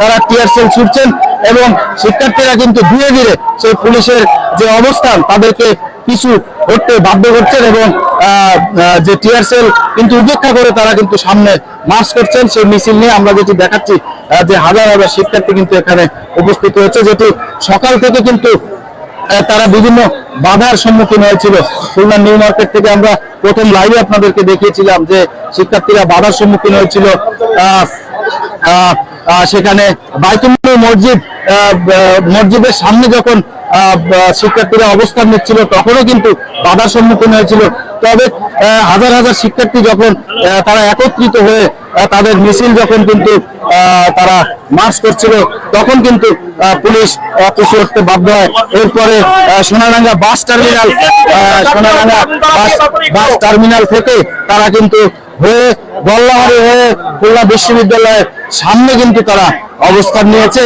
তারা tear shell ছুটছেন এবং শিক্ষার্থীরা কিন্তু ধীরে ধীরে সেই পুলিশের যে অবস্থান তাদেরকে কিছু হটতে বাধ্য করছেন এবং যে টিয়ার সেল কিন্তু উপেক্ষা করে তারা কিন্তু সামনে মার্চ করছেন। সেই মিছিল নিয়ে আমরা যেটি দেখাচ্ছি যে হাজার হাজার শিক্ষার্থী কিন্তু এখানে উপস্থিত হয়েছে। যেটি সকাল থেকে কিন্তু তারা বিভিন্ন বাধার সম্মুখীন হয়েছিল। খুলনা নিউ মার্কেট থেকে আমরা প্রথম লাইভে আপনাদেরকে দেখিয়েছিলাম যে শিক্ষার্থীরা বাধার সম্মুখীন হয়েছিল। আহ, সেখানে বাইতুল্লাহ মসজিদ মসজিদের সামনে যখন শিক্ষার্থীরা অবস্থান নিচ্ছিল, তখনও কিন্তু বাধার সম্মুখীন হয়েছিল। তবে হাজার হাজার শিক্ষার্থী যখন তারা একত্রিত হয়ে তাদের মিছিল যখন কিন্তু তারা মার্চ করছিল, তখন কিন্তু পুলিশ পিছু হটতে বাধ্য হয়। এরপরে Sonaranga bus terminal Sonaranga bus terminal থেকে তারা কিন্তু হয়ে গল্লাহারি হয়ে খুলনা বিশ্ববিদ্যালয়ের সামনে কিন্তু তারা অবস্থান নিয়েছে।